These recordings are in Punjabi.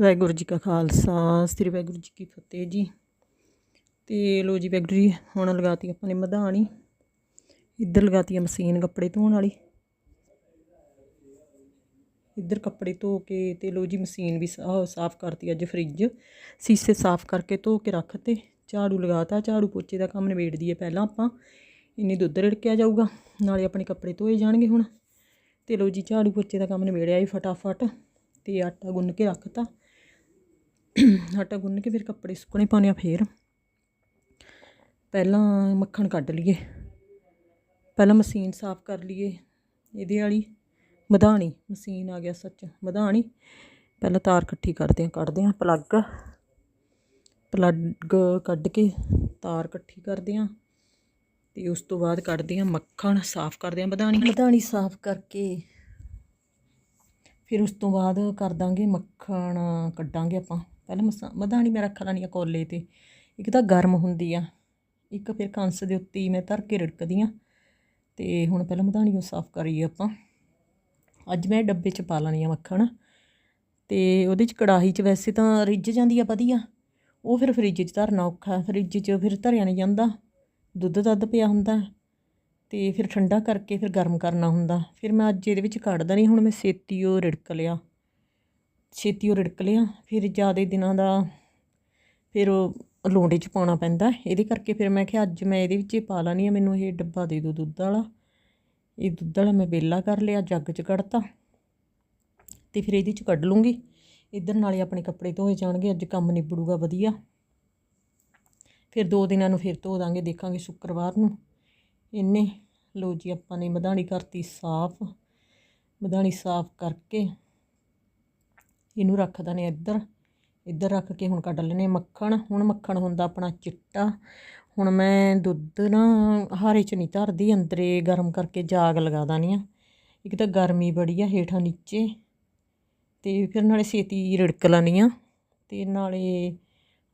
ਵਾਹਿਗੁਰੂ ਜੀ ਕਾ ਖਾਲਸਾ, ਸ੍ਰੀ ਵਾਹਿਗੁਰੂ ਜੀ ਕੀ ਫਤਿਹ ਜੀ। ਤੇ ਲੋ ਜੀ ਵਾਹਿਗੁਰੂ ਜੀ, ਹੁਣ ਲਗਾਤੀ ਆਪਾਂ ਨੇ ਮਧਾਣੀ। ਇੱਧਰ ਲਗਾਤੀ ਮਸ਼ੀਨ ਕੱਪੜੇ ਧੋਣ ਵਾਲੀ। ਇੱਧਰ ਕੱਪੜੇ ਧੋ ਕੇ ਤੇ ਲੋ ਜੀ ਮਸ਼ੀਨ ਵੀ ਸਾਫ਼ ਕਰਤੀ ਅੱਜ ਫਰਿੱਜ। ਸੀਸੇ ਸਾਫ਼ ਕਰਕੇ ਧੋ ਕੇ ਰੱਖਤੇ ਝਾੜੂ ਲਗਾਤਾ। ਝਾੜੂ ਪੋਚੇ ਦਾ ਕੰਮ ਨਿਬੇੜ ਦਈਏ ਪਹਿਲਾਂ ਆਪਾਂ। ਇੰਨੀ ਦੁੱਧ ਰਿੜਕਿਆ ਜਾਊਗਾ, ਨਾਲੇ ਆਪਣੇ ਕੱਪੜੇ ਧੋਏ ਜਾਣਗੇ ਹੁਣ। ਤੇ ਲੋ ਜੀ ਝਾੜੂ ਪੋਚੇ ਦਾ ਕੰਮ ਨਿਬੇੜਿਆ ਹੀ ਫਟਾਫਟ। ਤੇ ਆਟਾ ਗੁੰਨ ਕੇ ਰੱਖਤਾ। ਆਟਾ ਗੁੰਨ ਕੇ ਫਿਰ ਕੱਪੜੇ ਸੁੱਕਣੇ ਪਾਉਣੇ ਆ ਫੇਰ। ਪਹਿਲਾਂ ਮੱਖਣ ਕੱਢ ਲਈਏ। ਪਹਿਲਾਂ ਮਸ਼ੀਨ ਸਾਫ਼ ਕਰ ਲਈਏ ਇਹਦੇ ਵਾਲੀ। ਮਧਾਣੀ, ਮਸ਼ੀਨ ਆ ਗਿਆ ਸੱਚ, ਮਧਾਣੀ। ਪਹਿਲਾਂ ਤਾਰ ਇਕੱਠੀ ਕਰਦੇ ਆ ਕੱਢਦੇ ਆ ਪਲੱਗ। ਪਲੱਗ ਕੱਢ ਕੇ ਤਾਰ ਇਕੱਠੀ ਕਰਦੇ ਆ ਤੇ ਉਸ ਤੋਂ ਬਾਅਦ ਕੱਢਦੇ ਆ ਮੱਖਣ, ਸਾਫ਼ ਕਰਦੇ ਆ ਮਧਾਣੀ। ਮਧਾਣੀ ਸਾਫ਼ ਕਰਕੇ ਫਿਰ ਉਸ ਤੋਂ ਬਾਅਦ ਕਰ ਦਾਂਗੇ ਮੱਖਣ ਕੱਢਾਂਗੇ ਆਪਾਂ। ਪਹਿਲਾਂ ਮਸਾ, ਮਧਾਣੀ ਮੈਂ ਰੱਖ ਲੈਣੀ ਆ ਕੋਲੇ ਤੇ। ਇੱਕ ਤਾਂ ਗਰਮ ਹੁੰਦੀ ਆ। ਇੱਕ ਫਿਰ ਕੰਸ ਦੇ ਉੱਤੇ ਹੀ ਮੈਂ ਧਰ ਕੇ ਰਿੜਕਦੀ ਆ। ਤੇ ਹੁਣ ਪਹਿਲਾਂ ਮਧਾਣੀ ਨੂੰ ਸਾਫ਼ ਕਰੀਏ ਆਪਾਂ। ਅੱਜ ਮੈਂ ਡੱਬੇ 'ਚ ਪਾ ਲੈਣੀ ਆ ਮੱਖਣ। ਤੇ ਉਹਦੇ 'ਚ ਕੜਾਹੀ 'ਚ ਵੈਸੇ ਤਾਂ ਰਿੱਝ ਜਾਂਦੀ ਆ ਵਧੀਆ। ਉਹ ਫਿਰ ਫਰਿੱਜ 'ਚ ਧਰਨਾ ਔਖਾ। ਫਰਿੱਜ 'ਚ ਫਿਰ ਧਰਿਆ ਨਹੀਂ ਜਾਂਦਾ। ਦੁੱਧ ਦੱਧ ਪਿਆ ਹੁੰਦਾ। ਤੇ ਫਿਰ ਠੰਡਾ ਕਰਕੇ ਫਿਰ ਗਰਮ ਕਰਨਾ ਹੁੰਦਾ। ਫਿਰ ਮੈਂ ਅੱਜ ਇਹਦੇ ਵਿੱਚ ਕੱਢਦਾ ਨਹੀਂ ਹੁਣ ਮੈਂ ਸੇਤੀ ਉਹ ਰਿੜਕ ਲਿਆ। ਛੇਤੀ ਉਹ ਰਿੜਕ ਲਿਆ, ਫਿਰ ਜ਼ਿਆਦਾ ਦਿਨਾਂ ਦਾ ਫਿਰ ਉਹ ਲੋਂਡੇ 'ਚ ਪਾਉਣਾ ਪੈਂਦਾ। ਇਹਦੇ ਕਰਕੇ ਫਿਰ ਮੈਂ ਕਿਹਾ, ਅੱਜ ਮੈਂ ਇਹਦੇ ਵਿੱਚ ਹੀ ਪਾ ਲਾਣੀ ਆ, ਮੈਨੂੰ ਇਹ ਡੱਬਾ ਦੇ ਦਿਓ ਦੁੱਧ ਵਾਲਾ। ਇਹ ਦੁੱਧ ਵਾਲਾ ਮੈਂ ਬੇਲਾ ਕਰ ਲਿਆ, ਜੱਗ 'ਚ ਕੱਢਤਾ। ਤੇ ਫਿਰ ਇਹਦੇ 'ਚ ਕੱਢ ਲੂੰਗੀ। ਇੱਧਰ ਨਾਲੇ ਆਪਣੇ ਕੱਪੜੇ ਧੋਏ ਜਾਣਗੇ, ਅੱਜ ਕੰਮ ਨਿਬੜੂਗਾ ਵਧੀਆ। ਫਿਰ ਦੋ ਦਿਨਾਂ ਨੂੰ ਫਿਰ ਧੋ ਦਾਂਗੇ, ਦੇਖਾਂਗੇ ਸ਼ੁੱਕਰਵਾਰ ਨੂੰ। ਇੰਨੇ ਲੋ ਜੀ, ਆਪਾਂ ਨੇ ਮਧਾਣੀ ਕਰਤੀ ਸਾਫ਼। ਮਧਾਣੀ ਸਾਫ਼ ਕਰਕੇ ਇਹਨੂੰ ਰੱਖ ਦਨੇ ਇੱਧਰ। ਇੱਧਰ ਰੱਖ ਕੇ ਹੁਣ ਕੱਢ ਲੈਨੇ ਮੱਖਣ। ਹੁਣ ਮੱਖਣ ਹੁੰਦਾ ਆਪਣਾ ਚਿੱਟਾ। ਹੁਣ ਮੈਂ ਦੁੱਧ ਨਾ ਹਾਰੇ ਚ ਨਹੀਂ ਧਰਦੀ, ਅੰਦਰੇ ਗਰਮ ਕਰਕੇ ਜਾਗ ਲਗਾ ਦਾਨੀ ਆ ਇੱਕ ਤਾਂ ਗਰਮੀ ਬੜੀ ਆ ਹੇਠਾਂ ਨੀਚੇ। ਤੇ ਫਿਰ ਨਾਲੇ ਛੇਤੀ ਰਿੜਕ ਲੈਣੀ ਆ ਤੇ ਨਾਲੇ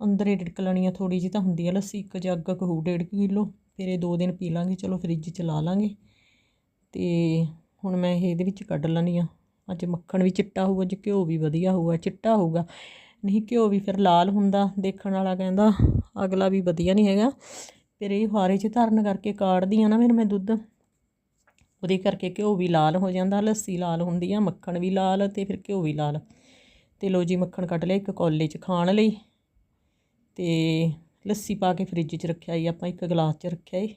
ਅੰਦਰੇ ਰਿੜਕ ਲੈਣੀ ਆ ਥੋੜੀ ਜਿਹੀ ਤਾਂ ਹੁੰਦੀ ਆ ਲੱਸੀ। ਇੱਕ ਜੱਗ ਕਹੂ ਡੇਢ ਕੁ ਕਿਲੋ। ਫਿਰ ਇਹ ਦੋ ਦਿਨ ਪੀ ਲਾਂਗੇ। ਚਲੋ ਫਰਿੱਜ ਚ ਲਾ ਲਾਂਗੇ। ਤੇ ਹੁਣ ਮੈਂ ਇਹਦੇ ਵਿੱਚ ਕੱਢ ਲੈਣੀ ਆ ਅੱਜ ਮੱਖਣ ਵੀ ਚਿੱਟਾ ਹੋਊਗਾ ਅੱਜ ਘਿਓ ਵੀ ਵਧੀਆ ਹੋਊਗਾ, ਚਿੱਟਾ ਹੋਊਗਾ। ਨਹੀਂ, ਘਿਓ ਵੀ ਫਿਰ ਲਾਲ ਹੁੰਦਾ, ਦੇਖਣ ਵਾਲਾ ਕਹਿੰਦਾ ਅਗਲਾ ਵੀ ਵਧੀਆ ਨਹੀਂ ਹੈਗਾ। ਫਿਰ ਇਹ ਹਾਰੇ 'ਚ ਧਰਨ ਕਰਕੇ ਕਾੜਦੀ ਆ ਨਾ ਫਿਰ ਮੈਂ ਦੁੱਧ। ਉਹਦੇ ਕਰਕੇ ਘਿਓ ਵੀ ਲਾਲ ਹੋ ਜਾਂਦਾ, ਲੱਸੀ ਲਾਲ ਹੁੰਦੀ ਆ, ਮੱਖਣ ਵੀ ਲਾਲ ਤੇ ਫਿਰ ਘਿਓ ਵੀ ਲਾਲ। ਤੇ ਲੋ ਜੀ, ਮੱਖਣ ਕੱਢ ਲਿਆ ਇੱਕ ਕੋਲੇ 'ਚ ਖਾਣ ਲਈ। ਤੇ ਲੱਸੀ ਪਾ ਕੇ ਫ੍ਰਿਜ 'ਚ ਰੱਖਿਆ ਹੀ ਆਪਾਂ ਇੱਕ ਗਲਾਸ 'ਚ ਰੱਖਿਆ ਈ।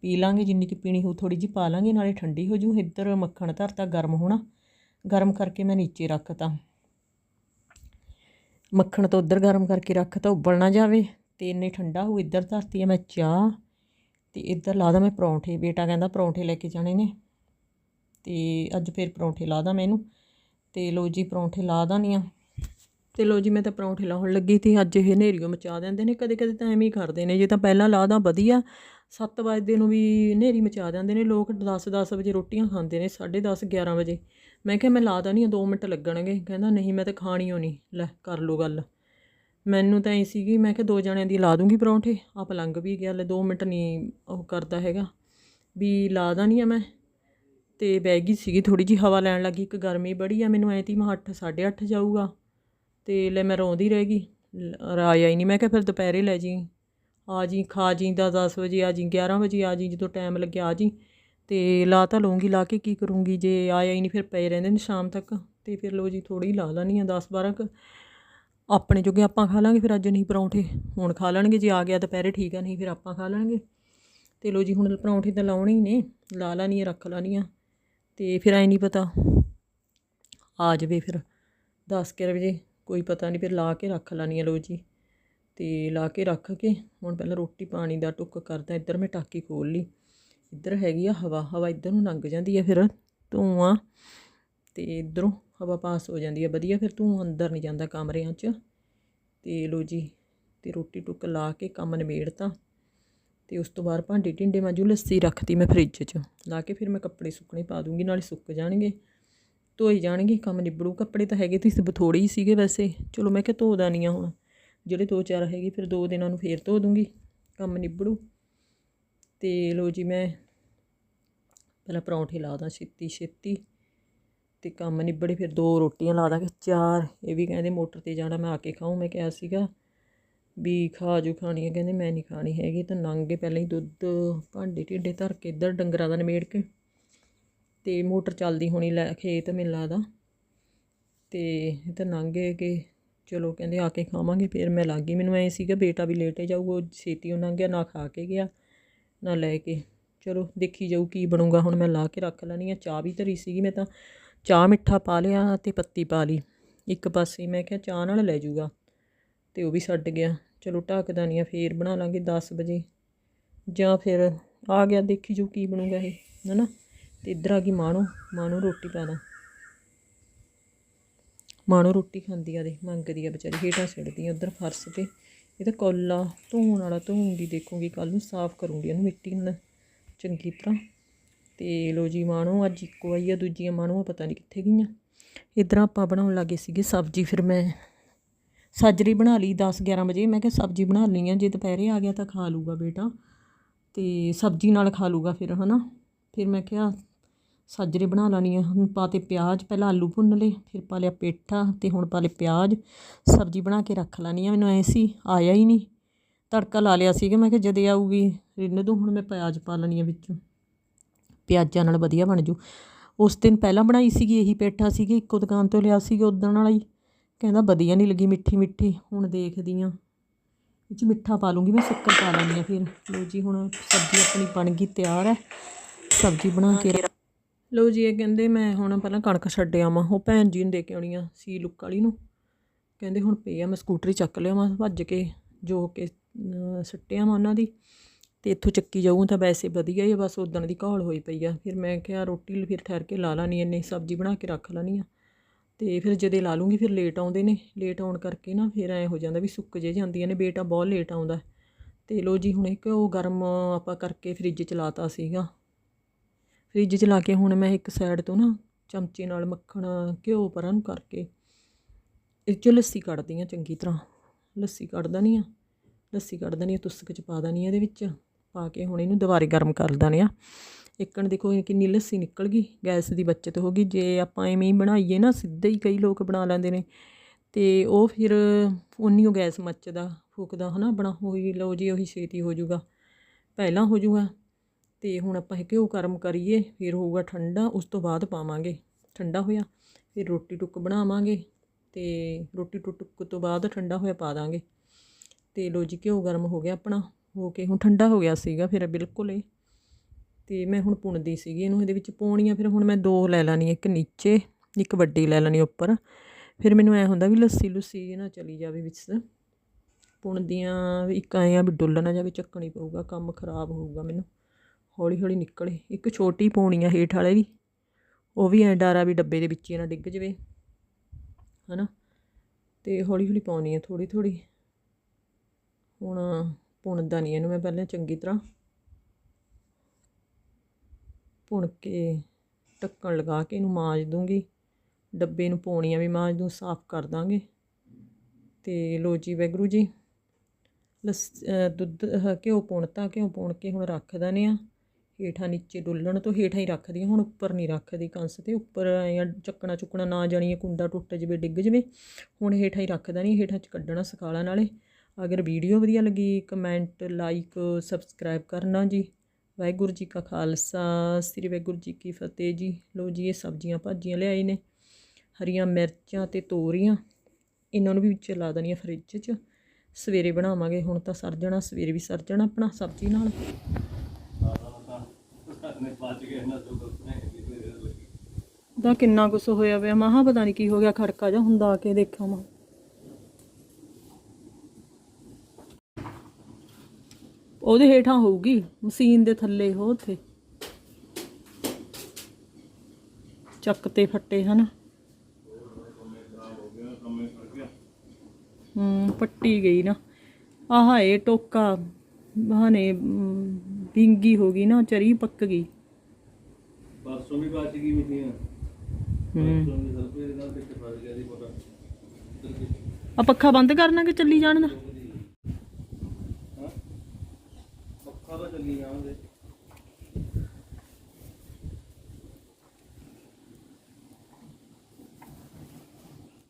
ਪੀ ਲਾਂਗੇ, ਜਿੰਨੀ ਕਿ ਪੀਣੀ ਹੋ ਥੋੜੀ ਜਿਹੀ ਪਾ ਲਾਂਗੇ, ਨਾਲੇ ਠੰਡੀ ਹੋ ਜੂ। ਇੱਧਰ ਮੱਖਣ ਧਰਤਾ ਗਰਮ ਹੋਣਾ। ਗਰਮ ਕਰਕੇ ਮੈਂ ਨੀਚੇ ਰੱਖਤਾ ਮੱਖਣ ਤੋਂ ਉੱਧਰ ਗਰਮ ਕਰਕੇ ਰੱਖਤਾ ਉਬਲ ਨਾ ਜਾਵੇ ਤੇ ਇੰਨੇ ਠੰਡਾ ਹੋ ਇੱਧਰ ਧਰਤੀ ਆ ਮੈਂ ਚਾਹ ਤੇ ਇੱਧਰ ਲਾਦਾ ਮੈਂ ਪਰੌਂਠੇ। ਬੇਟਾ ਕਹਿੰਦਾ ਪਰੌਂਠੇ ਲੈ ਕੇ ਜਾਣੇ ਨੇ ਤੇ ਅੱਜ ਫੇਰ ਪਰੌਂਠੇ ਲਾਦਾ ਮੈਂ ਇਹਨੂੰ ਤੇ ਲੋ ਜੀ, ਪਰੌਂਠੇ ਲਾ ਦਾਨੀ ਆ। ਤੇ ਲੋ ਜੀ ਮੈਂ ਤਾਂ ਪਰੌਂਠੇ ਲਾਉਣ ਲੱਗੀ ਸੀ, ਅੱਜ ਇਹ ਹਨੇਰੀਓ ਮਚਾ ਦਿੰਦੇ ਨੇ, ਕਦੇ ਕਦੇ ਤਾਂ ਐਵੇਂ ਹੀ ਕਰਦੇ ਨੇ, ਜੇ ਤਾਂ ਪਹਿਲਾਂ ਲਾਦਾ ਵਧੀਆ 7 ਵਜੇ ਨੂੰ ਵੀ ਹਨੇਰੀ ਮਚਾ ਦਿੰਦੇ ਨੇ, ਲੋਕ 10 10 ਵਜੇ ਰੋਟੀਆਂ ਖਾਂਦੇ ਨੇ 10:30 11 ਵਜੇ। ਮੈਂ ਕਿਹਾ ਮੈਂ ਲਾ ਨਹੀਂ ਆ 2 ਮਿੰਟ ਲੱਗਣਗੇ, ਕਹਿੰਦਾ ਨਹੀਂ ਮੈਂ ਤਾਂ ਖਾਣੀ ਓ ਨਹੀਂ ਲੈ ਕਰ ਲੋ ਗੱਲ। ਮੈਨੂੰ ਤਾਂ ਐ ਸੀਗੀ, ਮੈਂ ਕਿਹਾ ਦੋ ਜਣਿਆਂ ਦੀ ਲਾ ਦੂੰਗੀ ਪਰੌਂਠੇ ਆ ਪਲੰਗ ਵੀ ਗਿਆ, ਲੈ 2 ਮਿੰਟ ਨਹੀਂ ਉਹ ਕਰਦਾ ਹੈਗਾ, ਵੀ ਲਾ ਨਹੀਂ ਆ ਮੈਂ। ਤੇ ਬਹਿ ਗਈ ਸੀਗੀ ਥੋੜੀ ਜੀ ਹਵਾ ਲੈਣ ਲੱਗੀ, ਇੱਕ ਗਰਮੀ ਬੜੀ ਆ, ਮੈਨੂੰ ਐ ਤੀ ਮੈਂ 8 8:30 ਜਾਊਗਾ। ਅਤੇ ਲੈ ਮੈਂ ਰੋਂਦੀ ਰਹਿ ਗਈ। ਆਇਆ ਹੀ ਨਹੀਂ। ਮੈਂ ਕਿਹਾ, ਫਿਰ ਦੁਪਹਿਰੇ ਲੈ ਜੀ। ਆ ਜੀ, ਖਾ ਜੀ ਦਾ 10 ਵਜੇ ਆ ਜੀ 11 ਵਜੇ ਆ ਜੀ, ਜਦੋਂ ਟਾਈਮ ਲੱਗਿਆ ਆ ਜੀ। ਅਤੇ ਲਾ ਤਾਂ ਲਊਂਗੀ, ਲਾ ਕੇ ਕੀ ਕਰੂੰਗੀ? ਜੇ ਆਇਆ ਹੀ ਨਹੀਂ, ਫਿਰ ਪਏ ਰਹਿੰਦੇ ਨੇ ਸ਼ਾਮ ਤੱਕ। ਅਤੇ ਫਿਰ ਲੋ ਜੀ, ਥੋੜ੍ਹੀ ਲਾ ਲੈਣੀ ਆ 10 12 ਕ। ਆਪਣੇ ਜੋਗੇ ਆਪਾਂ ਖਾ ਲਾਂਗੇ, ਫਿਰ ਅੱਜ ਨਹੀਂ ਪਰੌਂਠੇ। ਹੁਣ ਖਾ ਲੈਣਗੇ, ਜੇ ਆ ਗਿਆ ਦੁਪਹਿਰੇ ਠੀਕ ਆ, ਨਹੀਂ ਫਿਰ ਆਪਾਂ ਖਾ ਲੈਣਗੇ। ਤੇ ਲੋ ਜੀ, ਹੁਣ ਪਰੌਂਠੇ ਤਾਂ ਲਾਉਣੇ ਹੀ ਨੇ। ਲਾ ਲਾਣੀ ਰੱਖ ਲਾਣੀ ਆ। ਤੇ ਫਿਰ ਐ ਨਹੀਂ ਪਤਾ, ਆ ਜਾਵੇ ਫਿਰ 10 ਕੁ ਵਜੇ। ਕੋਈ ਪਤਾ ਨਹੀਂ, ਫਿਰ ਲਾ ਕੇ ਰੱਖ ਲਾਣੀ ਆ ਲੋ ਜੀ। ਤੇ ਲਾ ਕੇ ਰੱਖ ਕੇ ਹੁਣ ਪਹਿਲਾਂ ਰੋਟੀ ਪਾਣੀ ਦਾ ਟੁੱਕ ਕਰਦਾ, ਇੱਧਰ ਮੈਂ ਟਾਕੀ ਖੋਲ ਲਈ। ਇੱਧਰ ਹੈਗੀ ਆ ਹਵਾ ਹਵਾ ਇੱਧਰ ਨੂੰ ਲੰਘ ਜਾਂਦੀ ਹੈ ਫਿਰ ਧੂਆਂ ਤੇ ਇੱਧਰੋਂ ਹਵਾ ਪਾਸ ਹੋ ਜਾਂਦੀ ਆ, ਵਧੀਆ ਫਿਰ ਧੂਆਂ ਅੰਦਰ ਨਹੀਂ ਜਾਂਦਾ ਕਮਰਿਆਂ 'ਚ। ਤੇ ਲੋ ਜੀ, ਤੇ ਰੋਟੀ ਟੁੱਕ ਲਾ ਕੇ ਕੰਮ ਨਿਬੇੜਤਾ। ਤੇ ਉਸ ਤੋਂ ਬਾਅਦ ਭਾਂਡੇ ਢਿੰਡੇ ਮਾਂਜੂ ਲੱਸੀ ਰੱਖਤੀ ਮੈਂ ਫ੍ਰਿਜ 'ਚ। ਲਾ ਕੇ ਫਿਰ ਮੈਂ ਕੱਪੜੇ ਸੁੱਕਣੇ ਪਾ ਦੂੰਗੀ, ਨਾਲੇ ਸੁੱਕ ਜਾਣਗੇ। ਧੋਈ ਜਾਣਗੇ, ਕੰਮ ਨਿਬੜੂ। ਕੱਪੜੇ ਤਾਂ ਹੈਗੇ ਤੇ ਥੋੜੇ ਹੀ ਸੀਗੇ ਵੈਸੇ। ਚਲੋ ਮੈਂ ਕਿਹਾ ਧੋ ਦਾਨੀ ਆ ਹੁਣ। ਜਿਹੜੇ ਦੋ ਚਾਰ ਹੈਗੇ, ਫਿਰ ਦੋ ਦਿਨਾਂ ਨੂੰ ਫੇਰ ਧੋ ਦੂੰਗੀ। ਕੰਮ ਨਿਬੜੂ। ਤੇ ਲੋ ਜੀ, ਮੈਂ ਪਹਿਲਾਂ ਪਰੌਂਠੇ ਲਾ ਦਾਂ ਛੇਤੀ ਛੇਤੀ। ਤੇ ਕੰਮ ਨਿਬੜੇ, ਫਿਰ ਦੋ ਰੋਟੀਆਂ ਲਾ ਦਾਂਗੇ, ਚਾਰ। ਇਹ ਵੀ ਕਹਿੰਦੇ ਮੋਟਰ ਤੇ ਜਾਣਾ, ਮੈਂ ਆ ਕੇ ਖਾਊਂ। ਮੈਂ ਕਿਹਾ ਸੀਗਾ ਵੀ ਖਾ ਜੋ ਖਾਣੀ ਹੈ ਕਹਿੰਦੇ ਮੈਂ ਨਹੀਂ ਖਾਣੀ ਹੈਗੀ। ਤਾਂ ਨੰਗੇ ਪਹਿਲਾਂ ਹੀ ਦੁੱਧ ਭਾਂਡੇ ਢਿੱਡੇ ਧਰ ਕੇ ਇੱਧਰ ਡੰਗਰਾਂ ਦਾ ਨਿਮੇੜ ਕੇ। ਤੇ ਮੋਟਰ ਚੱਲਦੀ ਹੋਣੀ ਲੈ ਖੇਤ ਮੈਨੂੰ ਲੱਗਦਾ ਤੇ ਇਹ ਤਾਂ ਨੰਗੇ ਕਿ ਚਲੋ ਕਹਿੰਦੇ ਆ ਕੇ ਖਾਵਾਂਗੇ, ਫਿਰ ਮੈਂ ਲੱਗ ਗਈ। ਮੈਨੂੰ ਐ ਸੀਗਾ ਬੇਟਾ ਵੀ ਲੇਟ ਹੀ ਜਾਊਗਾ, ਉਹ ਛੇਤੀ ਉਹ ਲੰਘ ਗਿਆ, ਨਾ ਖਾ ਕੇ ਗਿਆ, ਨਾ ਲੈ ਕੇ। ਚਲੋ ਦੇਖੀ ਜਾਊ ਕੀ ਬਣੂਗਾ, ਹੁਣ ਮੈਂ ਲਾ ਕੇ ਰੱਖ ਲੈਣੀ ਆ। ਚਾਹ ਵੀ ਧਰੀ ਸੀਗੀ ਮੈਂ ਤਾਂ। ਚਾਹ ਮਿੱਠਾ ਪਾ ਲਿਆ ਤੇ ਪੱਤੀ ਪਾ ਲਈ। ਇੱਕ ਪਾਸੇ ਮੈਂ ਕਿਹਾ ਚਾਹ ਨਾਲ ਲੈ ਜਾਊਗਾ ਤੇ ਉਹ ਵੀ ਛੱਡ ਗਿਆ। ਚਲੋ ਢੱਕਦਾ ਨਹੀਂ ਆ, ਫੇਰ ਬਣਾ ਲਾਂਗੇ 10 ਵਜੇ। ਜਾਂ ਫਿਰ ਆ ਗਿਆ, ਦੇਖੀ ਜਾਊ ਕੀ ਬਣੂਗਾ ਇਹ, ਹਨਾ? ਤੇ ਇੱਧਰ ਆ ਗਈ ਮਾਣੋ ਮਾਣੋ ਰੋਟੀ ਪਾ ਦਾਂ ਮਾਣੋ ਰੋਟੀ ਖਾਂਦੀ ਆ ਦੇ, ਮੰਗਦੀ ਆ ਵਿਚਾਰੀ, ਹੇਠਾਂ ਸਿੱਟਦੀ ਆ ਉਧਰ ਫਰਸ਼ ਤੇ। ਇਹ ਤਾਂ ਕੋਲਾ ਧੋਣ ਵਾਲਾ ਧੋਉਂਗੀ ਦੇਖੂੰਗੀ ਕੱਲ ਨੂੰ ਸਾਫ਼ ਕਰੂੰਗੀ ਉਹਨੂੰ ਮਿੱਟੀ ਨਾਲ, ਚੰਗੀ ਤਰ੍ਹਾਂ। ਤੇ ਲੋ ਜੀ ਮਾਣੋ, ਅੱਜ ਇੱਕੋ ਆਈ ਆ, ਦੂਜੀਆਂ ਮਾਣੋ ਪਤਾ ਨਹੀਂ ਕਿੱਥੇ ਗਈਆਂ। ਇੱਧਰ ਆਪਾਂ ਬਣਾਉਣ ਲੱਗੇ ਸੀਗੇ ਸਬਜ਼ੀ, ਫਿਰ ਮੈਂ ਸਾਜਰੀ ਬਣਾ ਲਈ 10 11 ਵਜੇ। ਮੈਂ ਕਿਹਾ ਸਬਜ਼ੀ ਬਣਾ ਲਈ ਆ ਜੇ ਦੁਪਹਿਰੇ ਆ ਗਿਆ ਤਾਂ ਖਾ ਲੂਗਾ ਬੇਟਾ। ਤੇ ਸਬਜ਼ੀ ਨਾਲ ਖਾ ਲੂਗਾ ਫਿਰ, ਹਨਾ। ਫਿਰ ਮੈਂ ਕਿਹਾ ਸਾਜਰੇ ਬਣਾ ਲੈਣੀ ਆ। ਹੁਣ ਪਾ ਤੇ ਪਿਆਜ਼, ਪਹਿਲਾਂ ਆਲੂ ਭੁੰਨ ਲਏ, ਫਿਰ ਪਾ ਲਿਆ ਪੇਠਾ ਤੇ ਹੁਣ ਪਾ ਲਏ ਪਿਆਜ਼। ਸਬਜ਼ੀ ਬਣਾ ਕੇ ਰੱਖ ਲੈਣੀ ਆ, ਮੈਨੂੰ ਐ ਸੀ, ਆਇਆ ਹੀ ਨਹੀਂ। ਤੜਕਾ ਲਾ ਲਿਆ ਸੀਗਾ, ਮੈਂ ਕਿਹਾ ਜਦੇ ਆਊਗੀ ਰਿੰਨ ਦੂੰ, ਹੁਣ ਮੈਂ ਪਿਆਜ਼ ਪਾ ਲੈਣੀ ਆ ਵਿੱਚੋਂ। ਪਿਆਜ਼ਾਂ ਨਾਲ ਵਧੀਆ ਬਣ ਜੂ। ਉਸ ਦਿਨ ਪਹਿਲਾਂ ਬਣਾਈ ਸੀਗੀ, ਇਹੀ ਪੇਠਾ ਸੀਗੀ, ਇੱਕੋ ਦੁਕਾਨ ਤੋਂ ਲਿਆ ਸੀਗਾ ਉਦੋਂ ਵਾਲਾ ਹੀ। ਕਹਿੰਦਾ ਵਧੀਆ ਨਹੀਂ ਲੱਗੀ ਮਿੱਠੀ ਮਿੱਠੀ, ਹੁਣ ਦੇਖਦੀ ਆ। ਵਿੱਚ ਮਿੱਠਾ ਪਾ ਲੂੰਗੀ ਮੈਂ, ਸ਼ੱਕਰ ਪਾ ਲੈਣੀ ਆ ਫਿਰ। ਲੋ ਜੀ, ਹੁਣ ਸਬਜ਼ੀ ਆਪਣੀ ਬਣ ਗਈ ਤਿਆਰ ਹੈ। ਸਬਜ਼ੀ ਬਣਾ ਕੇ ਲੋ ਜੀ ਇਹ ਕਹਿੰਦੇ ਮੈਂ ਹੁਣ ਪਹਿਲਾਂ ਕਣਕ ਛੱਡ ਆਵਾਂ ਉਹ ਭੈਣ ਜੀ ਨੂੰ ਦੇ ਕੇ ਆਉਣੀ ਆ ਸੀ ਲੁੱਕ ਵਾਲੀ ਨੂੰ। ਕਹਿੰਦੇ ਹੁਣ ਪਈ ਆ ਮੈਂ ਸਕੂਟਰੀ ਚੱਕ ਲਿਆਵਾਂ ਭੱਜ ਕੇ ਜੋ ਕੇ ਅਹ, ਸੁੱਟਿਆ ਮੈਂ ਉਹਨਾਂ ਦੀ ਤੇ ਇੱਥੋਂ ਚੱਕੀ ਜਾਊਂ ਤਾਂ ਵੈਸੇ ਵਧੀਆ ਹੀ ਆ ਬਸ ਉਦਣ ਦੀ ਘੋਲ ਹੋਈ ਪਈ ਆ। ਫਿਰ ਮੈਂ ਕਿਹਾ ਰੋਟੀ ਫਿਰ ਠਹਿਰ ਕੇ ਲਾ ਲਾਣੀ ਇੰਨੇ ਸਬਜ਼ੀ ਬਣਾ ਕੇ ਰੱਖ ਲੈਣੀ ਆ। ਤੇ ਫਿਰ ਜਦੇ ਲਾ ਲੂੰਗੀ ਫਿਰ ਲੇਟ ਆਉਂਦੇ ਨੇ ਲੇਟ ਆਉਣ ਕਰਕੇ ਨਾ ਫਿਰ ਐ ਹੋ ਜਾਂਦਾ ਵੀ ਸੁੱਕ ਜੇ ਜਾਂਦੀਆਂ ਨੇ ਬੇਟਾ ਬਹੁਤ ਲੇਟ ਆਉਂਦਾ। ਤੇ ਲੋ ਜੀ ਹੁਣ ਇੱਕ ਉਹ ਗਰਮ ਆਪਾਂ ਕਰਕੇ ਫ੍ਰਿਜ ਚ ਲਾਤਾ ਸੀਗਾ ਫ੍ਰਿਜ ਚ ਲਾ ਕੇ ਹੁਣ ਮੈਂ ਇੱਕ ਸਾਈਡ ਤੋਂ ਨਾ ਚਮਚੇ ਨਾਲ ਮੱਖਣ, ਘਿਓ ਪਰਾਂ ਨੂੰ ਕਰਕੇ ਇਹ 'ਚੋਂ ਲੱਸੀ ਕੱਢਦੀ ਆ ਚੰਗੀ ਤਰ੍ਹਾਂ। ਲੱਸੀ ਕੱਢ ਦੇਣੀ ਆ। ਲੱਸੀ ਕੱਢ ਦੇਣੀ ਆ, ਤੁਸਕ ਚ ਪਾ ਦੇਣੀ ਆ ਇਹਦੇ ਵਿੱਚ। ਪਾ ਕੇ ਹੁਣ ਇਹਨੂੰ ਦੁਬਾਰੇ ਗਰਮ ਕਰ ਦੇਣੇ ਆ। ਇੱਕਣ ਦੇਖੋ ਕਿੰਨੀ ਲੱਸੀ ਨਿਕਲ ਗਈ, ਗੈਸ ਦੀ ਬਚਤ ਹੋ ਗਈ। ਜੇ ਆਪਾਂ ਐਵੇਂ ਹੀ ਬਣਾਈਏ ਨਾ, ਸਿੱਧੇ ਹੀ ਕਈ ਲੋਕ ਬਣਾ ਲੈਂਦੇ ਨੇ। ਤੇ ਉਹ ਫਿਰ ਉਨੀ ਉਹ ਗੈਸ ਮੱਚਦਾ, ਫੂਕਦਾ ਹਨਾ ਬਣਾ ਹੋਈ ਲਓ ਜੀ, ਉਹੀ ਛੇਤੀ ਹੋ ਜਾਊਗਾ ਪਹਿਲਾਂ ਹੋ ਜਾਊਗਾ ਤੇ ਹੁਣ ਆਪਾਂ ਇਹ ਘਿਓ ਗਰਮ ਕਰੀਏ, ਫਿਰ ਹੋਊਗਾ ਠੰਡਾ, ਉਸ ਤੋਂ ਬਾਅਦ ਪਾਵਾਂਗੇ। ਠੰਡਾ ਹੋਇਆ, ਫਿਰ ਰੋਟੀ ਟੁੱਕ ਬਣਾਵਾਂਗੇ ਤੇ ਰੋਟੀ ਟੁੱਕ ਤੋਂ ਬਾਅਦ ਠੰਡਾ ਹੋਇਆ ਪਾ ਦਾਂਗੇ। ਤੇ ਲੋ ਜੀ, ਘਿਓ ਗਰਮ ਹੋ ਗਿਆ ਆਪਣਾ, ਹੋ ਕੇ ਹੁਣ ਠੰਡਾ ਹੋ ਗਿਆ ਸੀਗਾ ਫਿਰ ਬਿਲਕੁਲ ਇਹ। ਤੇ ਮੈਂ ਹੁਣ ਪੁਣਦੀ ਸੀਗੀ ਇਹਨੂੰ, ਇਹਦੇ ਵਿੱਚ ਪਾਉਣੀਆਂ, ਫਿਰ ਹੁਣ ਮੈਂ ਦੋ ਲੈ ਲੈਣੀ ਇੱਕ ਨੀਚੇ, ਇੱਕ ਵੱਡੀ ਲੈ ਲੈਣੀ ਉੱਪਰ। ਫਿਰ ਮੈਨੂੰ ਐ ਹੁੰਦਾ ਵੀ ਲੱਸੀ ਲੁੱਸੀ ਨਾ ਚਲੀ ਜਾਵੇ ਵਿੱਚ। ਪੁਣਦੀਆਂ ਵੀ ਇੱਕ ਆਏ ਆ ਵੀ ਡੁੱਲ ਨਾ ਜਾਵੇ, ਚੱਕਣੀ ਪਊਗਾ, ਕੰਮ ਖਰਾਬ ਹੋਊਗਾ ਮੈਨੂੰ। ਹੌਲੀ ਹੌਲੀ ਨਿਕਲੇ। ਇੱਕ ਛੋਟੀ ਪਾਉਣੀ ਆ ਹੇਠ ਵਾਲੇ ਵੀ। ਉਹ ਵੀ ਐ ਡਾਰਾ ਵੀ ਡੱਬੇ ਦੇ ਵਿੱਚ ਹੀ ਨਾ ਡਿੱਗ ਜਵੇ। ਹਨਾ? ਤੇ ਹੌਲੀ ਹੌਲੀ ਪਾਉਣੀ ਆ ਥੋੜੀ ਥੋੜੀ ਹੁਣ ਪੁਣਦਾ ਨਹੀਂ ਇਹਨੂੰ ਮੈਂ ਪਹਿਲਾਂ ਚੰਗੀ ਤਰ੍ਹਾਂ। ਭੁਣ ਕੇ ਢੱਕਣ ਲਗਾ ਕੇ ਇਹਨੂੰ ਮਾਂਜ ਦੂੰਗੀ। ਡੱਬੇ ਨੂੰ ਪੌਣੀਆਂ ਵੀ ਮਾਂਜ ਦੂੰ, ਸਾਫ਼ ਕਰ ਦਾਂਗੇ। ਤੇ ਲੋ ਜੀ ਵੈਗਰੂ ਜੀ। ਲਸ ਦੁੱਧ ਘਿਓ ਪੁਣਤਾ, ਘਿਓ ਪੁਣ ਕੇ ਹੁਣ ਰੱਖ ਦਨੇ ਆ। ਹੇਠਾਂ ਨੀਚੇ ਡੁੱਲਣ ਤੋਂ ਹੇਠਾਂ ਹੀ ਰੱਖਦੀ ਹੁਣ ਉੱਪਰ ਨਹੀਂ ਰੱਖਦੀ ਕੰਸ ਤੇ। ਉੱਪਰ ਜਾਂ ਚੱਕਣਾ ਚੁੱਕਣਾ ਨਾ ਜਾਣੀਏ ਕੁੰਡਾ ਟੁੱਟ ਜਵੇ, ਡਿੱਗ ਜਵੇ। ਹੁਣ ਹੇਠਾਂ ਹੀ ਰੱਖਦਾ ਨਹੀਂ, ਹੇਠਾਂ ਚ ਕੱਢਣਾ ਸਿਖਾਲਾ ਨਾਲੇ। ਅਗਰ ਵੀਡੀਓ ਵਧੀਆ ਲੱਗੀ, ਕਮੈਂਟ, ਲਾਈਕ, ਸਬਸਕ੍ਰਾਈਬ ਕਰਨਾ ਜੀ। ਵਾਹਿਗੁਰੂ ਜੀ ਕਾ ਖਾਲਸਾ, ਸ੍ਰੀ ਵਾਹਿਗੁਰੂ ਜੀ ਕੀ ਫਤਿਹ ਜੀ। ਲੋ ਜੀ, ਇਹ ਸਬਜ਼ੀਆਂ ਭਾਜੀਆਂ ਲਿਆਏ ਨੇ। ਹਰੀਆਂ ਮਿਰਚਾਂ ਤੇ ਤੋਰੀਆਂ। ਇਹਨਾਂ ਨੂੰ ਵੀ ਵਿੱਚ ਲਾ ਦੇਣੀਆਂ ਫਰਿੱਜ 'ਚ। ਸਵੇਰੇ ਬਣਾਵਾਂਗੇ, ਹੁਣ ਤਾਂ ਸਰ ਜਾਣਾ, ਸਵੇਰੇ ਵੀ ਸਰ ਜਾਣਾ ਆਪਣਾ ਸਬਜ਼ੀ ਨਾਲ। ਦਾ ਕਿੰਨਾ ਕੁਛ ਹੋਇਆ ਪਿਆ? ਮਹਾ ਪਤਾ ਨਹੀਂ ਕੀ ਹੋ ਗਿਆ, ਖੜਕਾ ਜਾਂ ਹੁੰਦਾ ਆ ਕੇ ਦੇਖਾਂ ਮੈਂ। ਉਹਦੇ ਹੇਠਾਂ ਹੋਊਗੀ, ਮਸ਼ੀਨ ਦੇ ਥੱਲੇ ਹੋ ਉੱਥੇ। ਚੱਕ ਤੇ ਫੱਟੇ ਹਨ। ਹੂੰ ਪੱਟੀ ਗਈ ਨਾ। ਆਹ ਇਹ ਟੋਕਾ ਬਹਾਨੇ ਬਿੰਗੀ ਹੋ ਗਈ ਨਾ ਚਰੀ ਪੱਕ ਗਈ। ਪਰਸੋਂ ਵੀ ਬਾਤ ਗਈ ਮਿੱਤੀਆਂ ਆ ਪੱਖਾ ਬੰਦ ਕਰਨਾ ਕਿ ਚੱਲੀ ਜਾਣ ਦਾ? ਪੱਖਾ ਤਾਂ ਚੱਲੀ ਜਾਵਾਂਗੇ